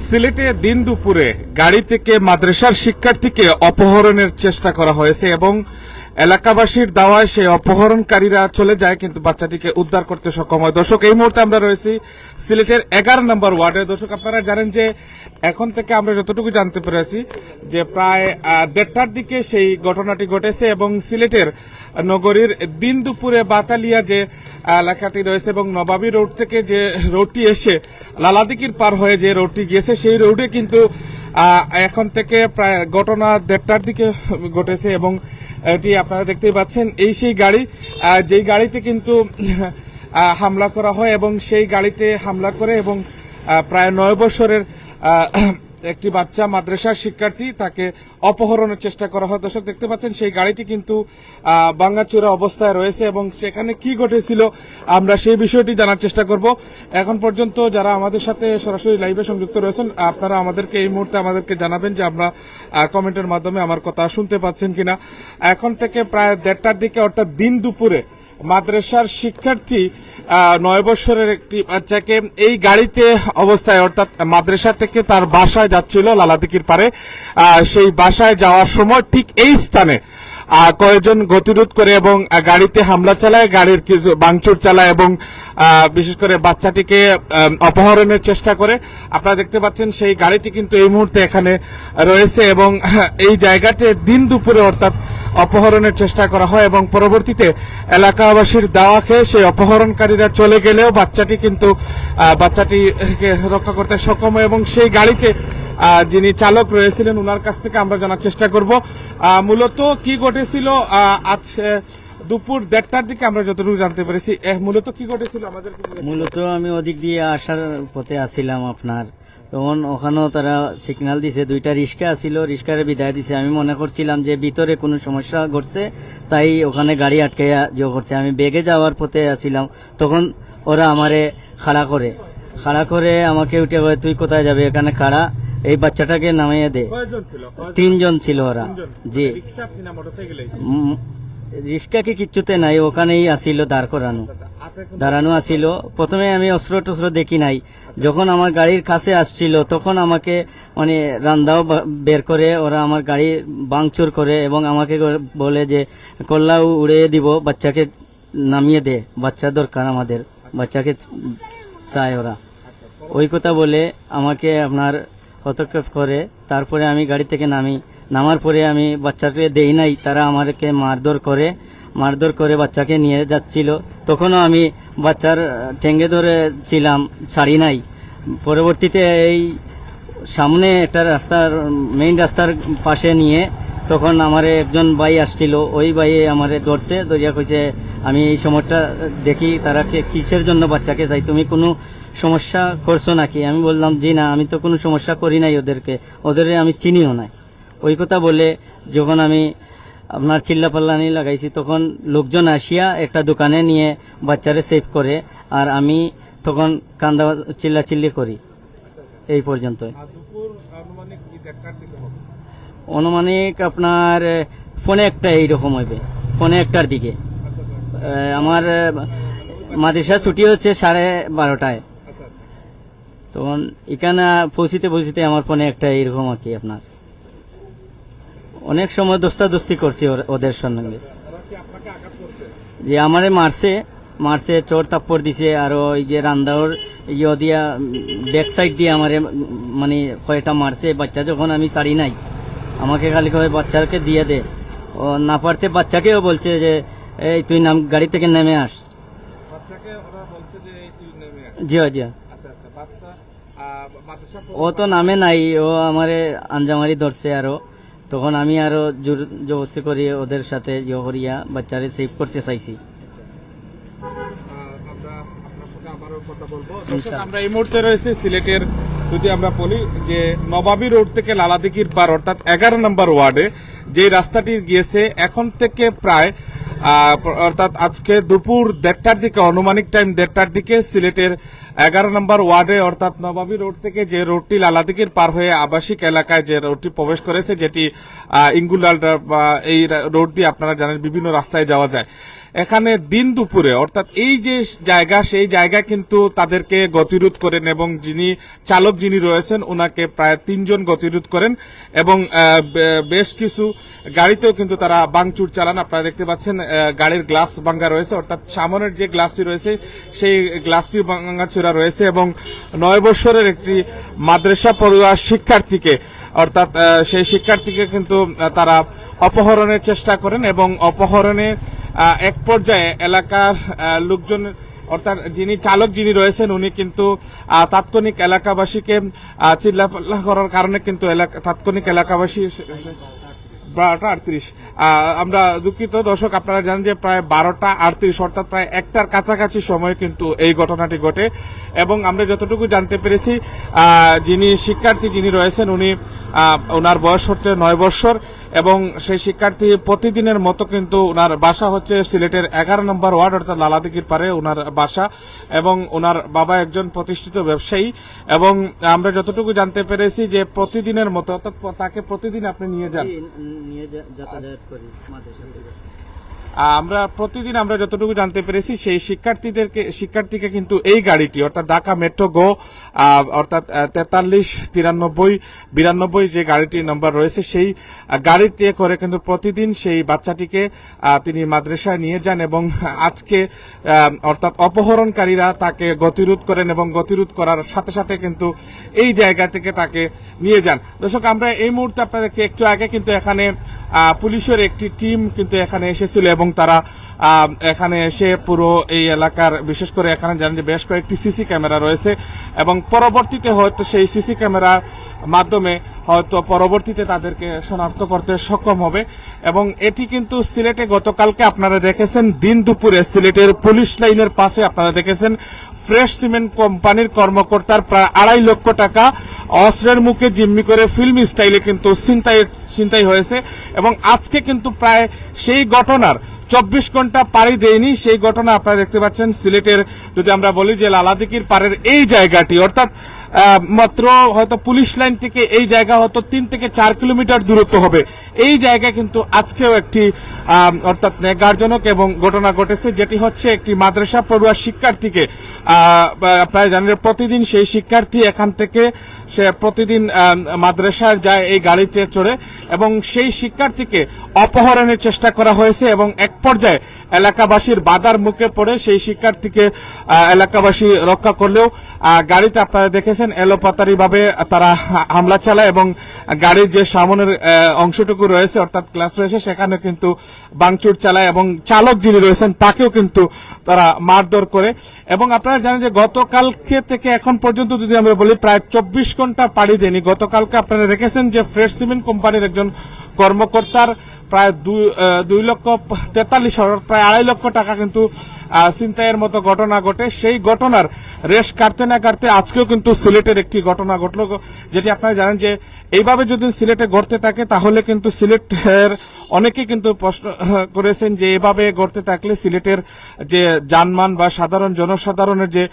সিলেটে দিন দুপুরে গাড়ি থেকে মাদ্রাসার শিক্ষার্থীকে অপহরণের চেষ্টা করা হয়েছে এবং এলাকাবাসীর দাওয়ায় সেই অপহরণকারীরা চলে যায়, কিন্তু বাচ্চাটিকে উদ্ধার করতে সক্ষম হয়। দর্শক, এই মুহূর্তে আমরা রয়েছি সিলেটের এগারো নম্বর ওয়ার্ডে। দর্শক, আপনারা জানেন যে এখন থেকে আমরা যতটুকু জানতে পেরেছি যে প্রায় দেড়টার দিকে সেই ঘটনাটি ঘটেছে এবং সিলেটের নগরীর দিন দুপুরে বাতালিয়া যে এলাকাটি রয়েছে এবং নবাবী রোড থেকে যে রোডটি এসে লালাদিকির পার হয়ে যে রোডটি গিয়েছে, সেই রোডে কিন্তু এখন থেকে প্রায় ঘটনা দেড়টার দিকে ঘটেছে এবং এটি আপনারা দেখতেই পাচ্ছেন, এই সেই গাড়ি যেই গাড়িতে কিন্তু হামলা করা হয় এবং সেই গাড়িতে হামলা করে এবং প্রায় নয় বছরের একটি বাচ্চা মাদ্রাসার শিক্ষার্থী তাকে অপহরণের চেষ্টা করা হয়। দর্শক দেখতে পাচ্ছেন সেই গাড়িটি কিন্তু আহ, অবস্থায় রয়েছে এবং সেখানে কি ঘটেছিল আমরা সেই বিষয়টি জানার চেষ্টা করব। এখন পর্যন্ত যারা আমাদের সাথে সরাসরি লাইভে সংযুক্ত রয়েছেন আপনারা আমাদেরকে এই মুহূর্তে আমাদেরকে জানাবেন যে আমরা কমেন্টের মাধ্যমে আমার কথা শুনতে পাচ্ছেন কিনা। এখন থেকে প্রায় দেড়টার দিকে অর্থাৎ দিন দুপুরে মাদ্রাসার শিক্ষার্থী নয় বছরের একটি বাচ্চাকে এই গাড়িতে অবস্থায়, অর্থাৎ মাদ্রাসা থেকে তার বাসায় যাচ্ছিল লালাদিকির পারে। সেই বাসায় যাওয়ার সময় ঠিক এই স্থানে কয়েকজন গতিরোধ করে এবং গাড়িতে হামলা চালায়, গাড়ির কিছু ভাঙচুর চালায় এবং বিশেষ করে বাচ্চাটিকে অপহরণের চেষ্টা করে। আপনারা দেখতে পাচ্ছেন সেই গাড়িটি কিন্তু এই মুহূর্তে এখানে রয়েছে এবং এই জায়গাতে দিন দুপুরে অর্থাৎ অপহরণের চেষ্টা করা হয় এবং পরবর্তীতে এলাকাবাসীর দাওয়া খেয়ে সেই অপহরণকারীরা চলে গেলেও বাচ্চাটি কিন্তু বাচ্চাটিকে রক্ষা করতে সক্ষম হয় এবং সেই গাড়িতে যিনি চালক রয়েছিলেন ওনার কাছ থেকে আমরা জানার চেষ্টা করব। মূলত কি ঘটেছিল আজ দুপুর দেড়টার দিকে আমরা যতটুকু জানতে পেরেছি। মূলত কি ঘটেছিল আমাদের মূলত আমি ওদিক দিয়ে আসার পথে আসছিলাম আপনার। তখন ওখানেও তারা সিগন্যাল দিছে, দুইটা রিক্সা আসিল রিক্সারে বিদায় দিছে। আমি মনে করছিলাম যে ভিতরে কোনো সমস্যা ঘটছে, তাই ওখানে গাড়ি আটকাইয়া যে করছে। আমি বেগে যাওয়ার পথে আসছিলাম। তখন ওরা আমারে খাড়া করে। খাড়া করে আমাকে উঠে তুই কোথায় যাবে? এখানে খাড়া। এই বাচ্চাটাকে নামিয়ে দে। তিনজন ছিল ওরা। জি। রিক্সা কিনা মোটরসাইকেল উম, রিক্সা কি কিচ্ছুতে নাই ওখানেই আসিল দাঁড় করানো। দাঁড়ানো আসিল। প্রথমে আমি অস্ত্র টস্ত্র দেখি নাই। যখন আমার গাড়ির কাছে আসছিল তখন আমাকে মানে রান্দাও বের করে ওরা আমার গাড়ি বাংচুর করে এবং আমাকে বলে যে কল্লা উড়িয়ে দিব বাচ্চাকে নামিয়ে দে। বাচ্চা দরকার আমাদের বাচ্চাকে চায় ওরা। ওই কথা বলে আমাকে আপনার হস্তক্ষেপ করে, তারপরে আমি গাড়ি থেকে নামি। নামার পরে আমি বাচ্চাকে দেই নাই, তারা আমাকে মারধর করে মারধর করে বাচ্চাকে নিয়ে যাচ্ছিল। তখনও আমি বাচ্চার ঠেঙ্গে ধরে ছিলাম, ছাড়ি নাই। পরবর্তীতে এই সামনে একটা রাস্তার মেইন রাস্তার পাশে নিয়ে তখন আমার একজন ভাই আসছিল, ওই ভাই আমারে ধরছে দরিয়া কইছে, আমি এই সময়টা দেখি তারা কিসের জন্য বাচ্চাকে চাই? তুমি কোনো সমস্যা করছ নাকি? আমি বললাম জি না আমি তো কোনো সমস্যা করি নাই ওদেরকে। ওদের আমি চিনিও নাই। ওই কথা বলে যখন আমি আপনার চিল্লাপাল্লানি লাগাইছি তখন লোকজন আসিয়া একটা দোকানে নিয়ে বাচ্চারে সেভ করে আর আমি তখন কান্দা চিল্লাচিল্লি করি। এই পর্যন্ত হবে। অনুমানিক আপনার ফোনে একটা এইরকম হইবে ফোনে একটার দিকে। আমার আহ, মাদ্রাসা ছুটি হচ্ছে সাড়ে বারোটায়। আচ্ছা তখন এখানে পৌঁছিতে পৌঁছিতে আমার ফোনে একটা এরকম আর কি আপনার। অনেক সময় দোস্তাদোস্তি করছি ওর- ওদের সঙ্গে। করছে যে আমারে মারছে মারছে চোর তাপ্পর দিছে আর ওই যে রান্দাওর ইয়ে দিয়া ব্যাক সাইড দিয়ে আমারে মানে কয়টা মারছে বাচ্চা যখন আমি ছাড়ি নাই আমাকে খালি কয়ে বাচ্চাকে দিয়ে দে। ও না পারতে বাচ্চাকেও বলছে যে এই তুই নাম গাড়ি থেকে নেমে আস। জি জি আচ্ছা আচ্ছা বাচ্চা আহ, মাদ্রাসা ও তো নামে নাই ও আমারে আঞ্জামারি ধরছে আরও। তখন আমি আরও জোর জবস্তি করি ওদের সাথে ইয়ে করিয়া বাচ্চারে সেভ করতে চাইছি। আমরা এই মুহূর্তে রয়েছে সিলেটের যদি আমরা বলি যে নবাবী রোড থেকে লালাদিকির পার অর্থাৎ এগারো নম্বর ওয়ার্ডে যে রাস্তাটি গিয়েছে এখন থেকে প্রায় অর্থাৎ আজকে দুপুর দেড়টার দিকে অনুমানিক টাইম দেড়টার দিকে সিলেটের এগারো নম্বর ওয়ার্ডে, অর্থাৎ নবাবী রোড থেকে যে রোডটি লালাদিকির পার হয়ে আবাসিক এলাকায় যে রোডটি প্রবেশ করেছে, যেটি ইঙ্গুলাল এই রোড দিয়ে আপনারা জানেন বিভিন্ন রাস্তায় যাওয়া যায়। এখানে দিন দুপুরে, অর্থাৎ এই যে জায়গা, সেই জায়গা কিন্তু তাদেরকে গতিরোধ করেন এবং যিনি চালক যিনি রয়েছেন ওনাকে প্রায় তিনজন গতিরোধ করেন এবং বেশ কিছু গাড়িতেও কিন্তু তারা বাংচুর চালান। আপনারা দেখতে পাচ্ছেন গাড়ির গ্লাস ভাঙ্গা রয়েছে, অর্থাৎ সামনের যে গ্লাসটি রয়েছে, সেই গ্লাসটি ভাঙাচুরা রয়েছে এবং নয় বছরের একটি মাদ্রাসা পড়ুয়া শিক্ষার্থীকে অর্থাৎ সেই শিক্ষার্থীকে কিন্তু তারা অপহরণের চেষ্টা করেন এবং অপহরণে আহ, এক পর্যায়ে এলাকার লোকজন অর্থাৎ যিনি চালক যিনি রয়েছেন উনি কিন্তু তাৎক্ষণিক এলাকাবাসীকে চিল্লাপাল্লা করার কারণে কিন্তু তাৎক্ষণিক এলাকাবাসী বারোটা আটত্রিশ। আমরা দুঃখিত, দর্শক, আপনারা জানেন যে প্রায় বারোটা আটত্রিশ, অর্থাৎ প্রায় একটার কাছাকাছি সময় কিন্তু এই ঘটনাটি ঘটে। এবং আমরা যতটুকু জানতে পেরেছি যিনি শিক্ষার্থী যিনি রয়েছেন, উনি ওনার বয়স হচ্ছে নয় বৎসর। এবং সেই শিক্ষার্থী প্রতিদিনের মতো কিন্তু ওনার বাসা হচ্ছে সিলেটের এগারো নম্বর ওয়ার্ড, অর্থাৎ লালাদিকির পারে ওনার বাসা এবং ওনার বাবা একজন প্রতিষ্ঠিত ব্যবসায়ী এবং আমরা যতটুকু জানতে পেরেছি যে প্রতিদিনের মতো তাকে প্রতিদিন আপনি নিয়ে যান। নিয়ে যাতায়াত করি আমরা প্রতিদিন আমরা যতটুকু জানতে পেরেছি, সেই শিক্ষার্থীদেরকে, শিক্ষার্থীকে কিন্তু এই গাড়িটি, অর্থাৎ ঢাকা মেট্রো গো অর্থাৎ তেতাল্লিশ, তিরানব্বই, বিরানব্বই যে গাড়িটির নাম্বার রয়েছে, সেই গাড়িতে করে কিন্তু প্রতিদিন সেই বাচ্চাটিকে তিনি মাদ্রাসায় নিয়ে যান এবং আজকে অর্থাৎ অপহরণকারীরা তাকে গতিরোধ করেন এবং গতিরোধ করার সাথে সাথে কিন্তু এই জায়গা থেকে তাকে নিয়ে যান। দর্শক, আমরা এই মুহূর্তে আপনাদেরকে একটু আগে কিন্তু এখানে পুলিশের একটি টিম কিন্তু এখানে এসেছিল এবং তারা এখানে এসে পুরো এই এলাকার, বিশেষ করে এখানে জানেন যে বেশ কয়েকটি সিসি ক্যামেরা রয়েছে এবং পরবর্তীতে হয়তো সেই সিসি ক্যামেরার মাধ্যমে হয়তো পরবর্তীতে তাদেরকে শনাক্ত করতে সক্ষম হবে। এবং এটি কিন্তু সিলেটে গতকালকে আপনারা দেখেছেন, দিন দুপুরে সিলেটের পুলিশ লাইনের পাশে আপনারা দেখেছেন, ফ্রেশ সিমেন্ট কোম্পানির কর্মকর্তার প্রায় আড়াই লক্ষ টাকা অস্ত্রের মুখে জিম্মি করে ফিল্ম স্টাইলে কিন্তু ছিনতাই হয়েছে। এবং আজকে কিন্তু প্রায় সেই ঘটনার চব্বিশ ঘণ্টা পাড়ি দেয়নি। সেই ঘটনা আপনারা দেখতে পাচ্ছেন সিলেটের। যদি আমরা বলি যে লালাদিকির পাড়ের এই জায়গাটি, অর্থাৎ মাত্র হয়তো পুলিশ লাইন থেকে এই জায়গা হয়তো তিন থেকে চার কিলোমিটার দূরত্ব হবে। এই জায়গা কিন্তু আজকেও একটি অর্থাৎ ন্যাগারজনক এবং ঘটনা ঘটেছে যেটি হচ্ছে একটি মাদ্রাসা পড়ুয়া শিক্ষার্থীকে আপনারা জানেন প্রতিদিন সেই শিক্ষার্থী এখান থেকে সে প্রতিদিন আহ, মাদ্রাসায় যায় এই গাড়িতে চড়ে এবং সেই শিক্ষার্থীকে অপহরণের চেষ্টা করা হয়েছে এবং এক পর্যায়ে এলাকাবাসীর বাধার মুখে পড়ে সেই শিক্ষার্থীকে এলাকাবাসী রক্ষা করলেও গাড়িতে আপনারা দেখেছেন এলোপাতারি ভাবে তারা হামলা চালায় এবং গাড়ির যে সামনের অংশটুকু রয়েছে, অর্থাৎ ক্লাস রয়েছে, সেখানে কিন্তু বাংচুর চালায় এবং চালক যিনি রয়েছেন তাকেও কিন্তু তারা মারধর করে। এবং আপনারা জানেন যে গতকালকে থেকে এখন পর্যন্ত যদি আমরা বলি, প্রায় চব্বিশ ঘণ্টা পাড়ি দেয়নি। গতকালকে আপনারা দেখেছেন যে ফ্রেশ সিমেন্ট কোম্পানির একজন কর্মকর্তার প্রায় দুই লক্ষ তেতাল্লিশ হাজার, প্রায় আড়াই লক্ষ টাকা কিন্তু ছিনতাইয়ের মতো ঘটনা ঘটে। সেই ঘটনার রেশ কাটতে না কাটতে আজকেও কিন্তু সিলেটের একটি ঘটনা ঘটলো। যেটি আপনারা জানেন যে এইভাবে যদি সিলেটে ঘটতে থাকে, তাহলে কিন্তু সিলেটের অনেকে কিন্তু প্রশ্ন করেছেন যে এভাবে ঘটতে থাকলে সিলেটের যে যানমান বা সাধারণ জনসাধারণের যে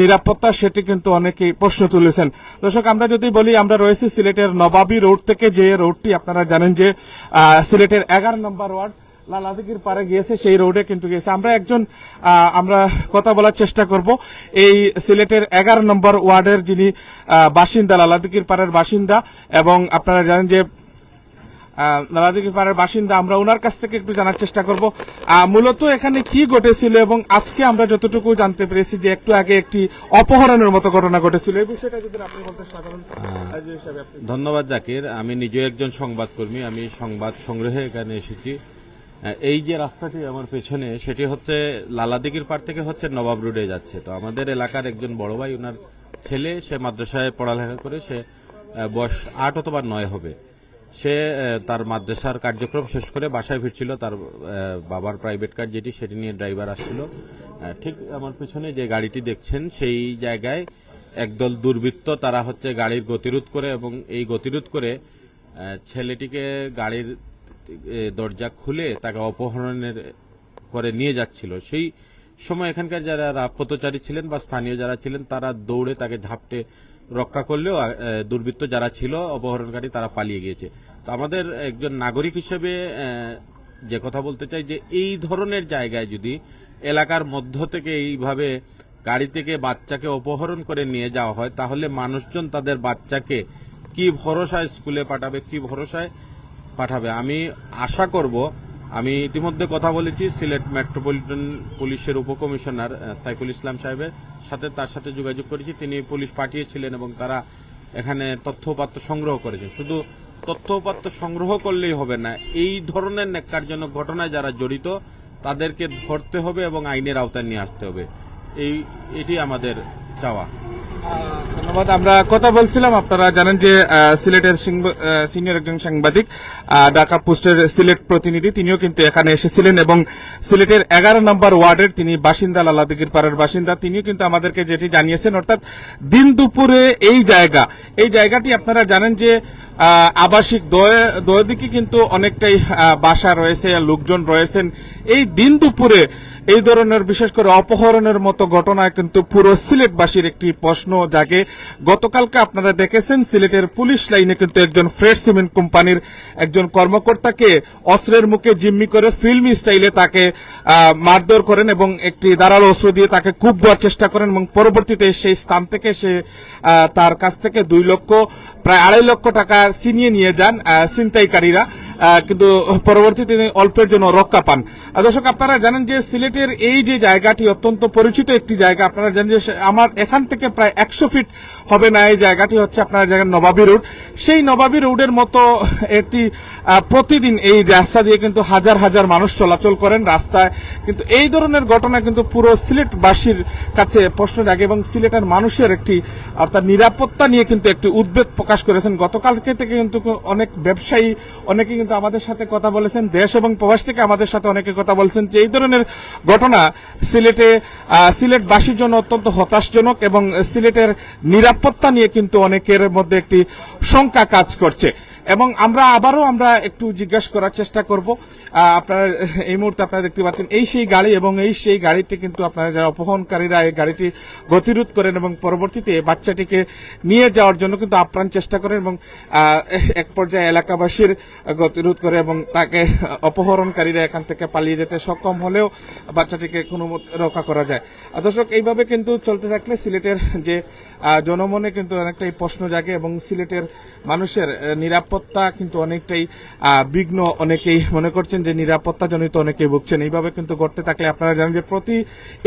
নিরাপত্তা, সেটি কিন্তু অনেকেই প্রশ্ন তুলেছেন। দর্শক, আমরা যদি বলি, আমরা রয়েছি সিলেটের নবাবী রোড থেকে, যে রোডটি আপনারা জানেন যে সিলেটের এগারো নম্বর ওয়ার্ড। লালাদিগির পারে গিয়েছে সেই রোডে কিন্তু গিয়েছে। আমরা একজন আমরা কথা বলার চেষ্টা করব। এই সিলেটের এগারো নম্বর ওয়ার্ডের যিনি বাসিন্দা লালাদিগির পাড়ের বাসিন্দা এবং আপনারা জানেন যে লালাদিগির পাড়ের বাসিন্দা আমরা ওনার কাছ থেকে একটু জানার চেষ্টা করব। মূলত এখানে কি ঘটেছিল এবং আজকে আমরা যতটুকু জানতে পেরেছি যে একটু আগে একটি অপহরণের মতো ঘটনা ঘটেছিল। এই বিষয়টা যদি আপনি বলতে সাধারণ ধন্যবাদ জাকির। আমি নিজে একজন সংবাদকর্মী। আমি সংবাদ সংগ্রহে এখানে এসেছি। এই যে রাস্তাটি আমার পেছনে, সেটি হচ্ছে লালাদিগির পার থেকে হচ্ছে নবাব রোডে যাচ্ছে। তো আমাদের এলাকার একজন বড় ভাই ওনার ছেলে, সে মাদ্রাসায় পড়ালেখা করে, সে বয়স আট অথবা নয় হবে। সে তার মাদ্রাসার কার্যক্রম শেষ করে বাসায় ফিরছিল, তার বাবার প্রাইভেট কার যেটি, সেটি নিয়ে ড্রাইভার আসছিল। ঠিক আমার পেছনে যে গাড়িটি দেখছেন, সেই জায়গায় একদল দুর্বৃত্ত, তারা হচ্ছে গাড়ির গতিরোধ করে এবং এই গতিরোধ করে ছেলেটিকে গাড়ির দরজা খুলে তাকে অপহরণের করে নিয়ে যাচ্ছিল। সেই সময় এখানকার যারা পথচারী ছিলেন বা স্থানীয় যারা ছিলেন, তারা দৌড়ে তাকে ঝাপটে রক্ষা করলেও দুর্বৃত্ত যারা ছিল, অপহরণকারী তারা পালিয়ে গিয়েছে। তো আমাদের একজন নাগরিক হিসেবে যে কথা বলতে চাই যে, এই ধরনের জায়গায় যদি এলাকার মধ্য থেকে এইভাবে গাড়ি থেকে বাচ্চাকে অপহরণ করে নিয়ে যাওয়া হয়, তাহলে মানুষজন তাদের বাচ্চাকে কি ভরসায় স্কুলে পাঠাবে, কি ভরসায় পাঠাবে। আমি আশা করব, আমি ইতিমধ্যে কথা বলেছি সিলেট মেট্রোপলিটন পুলিশের উপকমিশনার সাইফুল ইসলাম সাহেবের সাথে, তার সাথে যোগাযোগ করেছি। তিনি পুলিশ পাঠিয়েছিলেন এবং তারা এখানে তথ্যপাত্র সংগ্রহ করেছেন। শুধু তথ্যপাত্র সংগ্রহ করলেই হবে না, এই ধরনের ন্যাক্কারজনক ঘটনায় যারা জড়িত, তাদেরকে ধরতে হবে এবং আইনের আওতায় নিয়ে আসতে হবে। এই, এটি আমাদের চাওয়া। ধন্যবাদ। আমরা কথা বলছিলাম, আপনারা জানেন যে সিলেটের সিনিয়র একজন সাংবাদিক ঢাকা পোস্টের সিলেট প্রতিনিধি, তিনিও কিন্তু এখানে এসেছিলেন এবং সিলেটের এগারো নম্বর ওয়ার্ডের তিনি বাসিন্দা, লালাদিগির পাড়ার বাসিন্দা, তিনিও কিন্তু আমাদেরকে যেটি জানিয়েছেন, অর্থাৎ দিন দুপুরে এই জায়গা, এই জায়গাটি আপনারা জানেন যে আবাসিক দয়ে- দোয়েদিকে কিন্তু অনেকটাই বাসা রয়েছে, লোকজন রয়েছেন। এই দিন দুপুরে এই ধরনের, বিশেষ করে অপহরণের মতো ঘটনায় কিন্তু পুরো সিলেটবাসীর একটি প্রশ্ন জাগে। গতকালকে আপনারা দেখেছেন, সিলেটের পুলিশ লাইনে কিন্তু একজন ফ্রেড সিমেন্ট কোম্পানির একজন কর্মকর্তাকে অস্ত্রের মুখে জিম্মি করে ফিল্মি স্টাইলে তাকে মারধর করেন এবং একটি ধারালো অস্ত্র দিয়ে তাকে খুব দেওয়ার চেষ্টা করেন এবং পরবর্তীতে সেই স্থান থেকে সে তার কাছ থেকে দুই লক্ষ, প্রায় আড়াই লক্ষ টাকা ছিনিয়ে নিয়ে যান ছিনতাইকারীরা। কিন্তু পরবর্তীতে অল্পের জন্য রক্ষা পান। দর্শক, আপনারা জানেন যে সিলেটের এই যে জায়গাটি অত্যন্ত পরিচিত একটি জায়গা, আপনারা জানেন যে আমার এখান থেকে প্রায় একশো ফিট হবে না এই জায়গাটি, হচ্ছে আপনারা জানেন নবাবী রোড। সেই নবাবী রোডের মতো একটি প্রতিদিন এই রাস্তা দিয়ে কিন্তু হাজার হাজার মানুষ চলাচল করেন রাস্তায়। কিন্তু এই ধরনের ঘটনা কিন্তু পুরো সিলেটবাসীর কাছে প্রশ্ন জাগে এবং সিলেটের মানুষের একটি আপনার নিরাপত্তা নিয়ে কিন্তু একটি উদ্বেগ প্রকাশ করেছেন। গতকালকে থেকে কিন্তু অনেক ব্যবসায়ী, অনেকে কিন্তু আমাদের সাথে কথা বলেছেন, দেশ এবং প্রবাস থেকে আমাদের সাথে অনেকে কথা বলছেন যে এই ধরনের ঘটনা সিলেটে সিলেটবাসীর জন্য অত্যন্ত হতাশজনক এবং সিলেটের নিরাপত্তা নিয়ে কিন্তু অনেকের মধ্যে একটি শঙ্কা কাজ করছে। এবং আমরা আবারও আমরা একটু জিজ্ঞাসা করার চেষ্টা করব। আপনারা এই মুহূর্তে আপনারা দেখতে পাচ্ছেন এই সেই গাড়ি এবং এই সেই গাড়িটি কিন্তু আপনারা যারা অপহরণকারীরা এই গাড়িটি গতিরোধ করেন এবং পরবর্তীতে বাচ্চাটিকে নিয়ে যাওয়ার জন্য কিন্তু আপ্রাণ চেষ্টা করেন এবং এক পর্যায়ে এলাকাবাসীর গতিরোধ করে এবং তাকে অপহরণকারীরা এখান থেকে পালিয়ে যেতে সক্ষম হলেও বাচ্চাটিকে কোনো রক্ষা করা যায়। দর্শক এইভাবে কিন্তু চলতে থাকলে সিলেটের যে জনমনে কিন্তু অনেকটাই প্রশ্ন জাগে এবং সিলেটের মানুষের আহ, নিরাপত্তা কিন্তু অনেকটাই বিঘ্ন অনেকেই মনে করছেন যে নিরাপত্তা জনিত অনেকেই ভুগছেন। এইভাবে কিন্তু ঘটতে থাকলে আপনারা জানেন যে প্রতি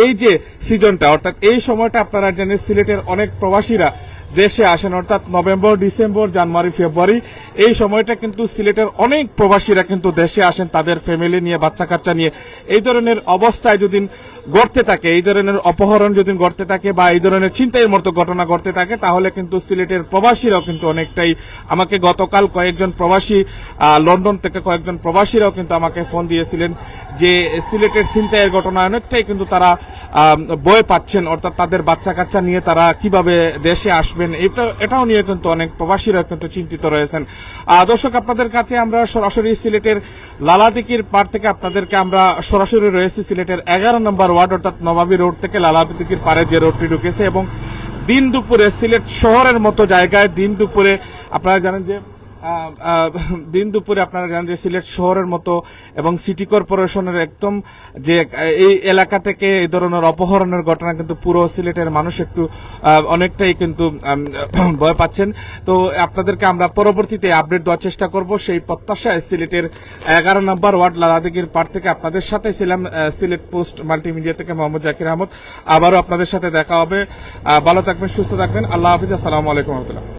এই যে সিজনটা অর্থাৎ এই সময়টা আপনারা জানেন সিলেটের অনেক প্রবাসীরা দেশে আসেন, অর্থাৎ নভেম্বর, ডিসেম্বর, জানুয়ারি, ফেব্রুয়ারি, এই সময়টা কিন্তু সিলেটের অনেক প্রবাসীরা কিন্তু দেশে আসেন, তাদের ফ্যামিলি নিয়ে বাচ্চা কাচ্চা নিয়ে। এই ধরনের অবস্থায় যদি ঘটতে থাকে, এই ধরনের অপহরণ যদি ঘটতে থাকে বা এই ধরনের চিন্তার মতো ঘটনা ঘটতে থাকে, তাহলে কিন্তু সিলেটের প্রবাসীরাও কিন্তু অনেকটাই আমাকে গতকাল কয়েকজন প্রবাসী লন্ডন থেকে কয়েকজন প্রবাসীরাও কিন্তু আমাকে ফোন দিয়েছিলেন যে সিলেটের চিন্তায়ের ঘটনা অনেকটাই কিন্তু তারা ভয় পাচ্ছেন, অর্থাৎ তাদের বাচ্চা কাচ্চা নিয়ে তারা কীভাবে দেশে আসবেন এটা, এটাও নিয়ে কিন্তু অনেক প্রবাসীরা কিন্তু চিন্তিত রয়েছেন। দর্শক, আপনাদের কাছে আমরা সরাসরি সিলেটের লালাদিকির পার থেকে আপনাদেরকে আমরা সরাসরি রয়েছি সিলেটের এগারো নম্বর ওয়ার্ড, অর্থাৎ নবাবী রোড থেকে লালাদিকির পারে যে রোডটি ঢুকেছে এবং দিন দুপুরে সিলেট শহরের মতো জায়গায় দিন দুপুরে আপনারা জানেন যে দিন দুপুরে আপনারা জানেন যে সিলেট শহরের মতো এবং সিটি কর্পোরেশনের একদম যে এই এলাকা থেকে এই ধরনের অপহরণের ঘটনা কিন্তু পুরো সিলেটের মানুষ একটু অনেকটাই কিন্তু ভয় পাচ্ছেন। তো আপনাদেরকে আমরা পরবর্তীতে আপডেট দেওয়ার চেষ্টা করব। সেই প্রত্যাশায় সিলেটের এগারো নম্বর ওয়ার্ড লাদাদিগির পার থেকে আপনাদের সাথে ছিলাম সিলেট পোস্ট মাল্টিমিডিয়া থেকে মোহাম্মদ জাকির আহমদ। আবারও আপনাদের সাথে দেখা হবে। ভালো থাকবেন, সুস্থ থাকবেন। আল্লাহ হাফিজ। আসসালামু আলাইকুম রহমতুল্লাহ।